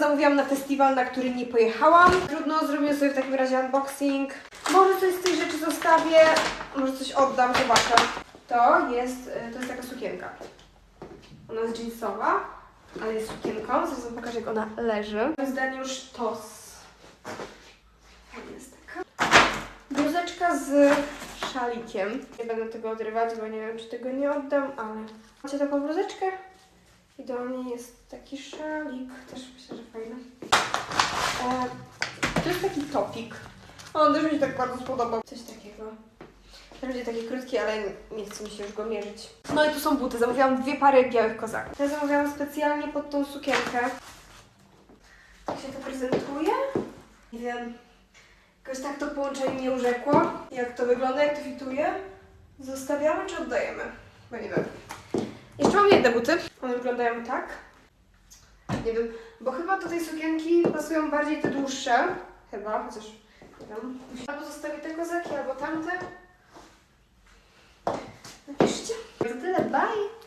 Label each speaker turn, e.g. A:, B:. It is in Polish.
A: zamówiłam na festiwal, na który nie pojechałam. Trudno, zrobię sobie w takim razie unboxing. Może coś z tych rzeczy zostawię, może coś oddam, zobaczę. To jest, y, to jest taka sukienka. Ona jest jeansowa, ale jest sukienką. Zaraz wam pokażę, jak ona leży. Moim zdaniem sztos. Fajna jest taka. Bluzeczka z szalikiem. Nie będę tego odrywać, bo nie wiem, czy tego nie oddam, ale macie taką bluzeczkę i do niej jest taki szalik. Też myślę, że fajny. E, to jest taki topik. On też mi się tak bardzo spodobał. Coś takiego. Będzie taki krótki, ale nie chce mi się już go mierzyć. No i tu są buty. Zamówiłam dwie pary białych kozaków. Ja zamówiłam specjalnie pod tą sukienkę. Tak się to prezentuje. Nie wiem. Jakoś tak to połączenie mnie urzekło. Jak to wygląda, jak to fituje. Zostawiamy czy oddajemy? Bo nie wiem. Jedne buty. One wyglądają tak. Nie wiem, bo chyba do tej sukienki pasują bardziej te dłuższe. Chyba, chociaż nie wiem. Albo zostawię te kozaki, albo tamte. Napiszcie. To tyle, bye!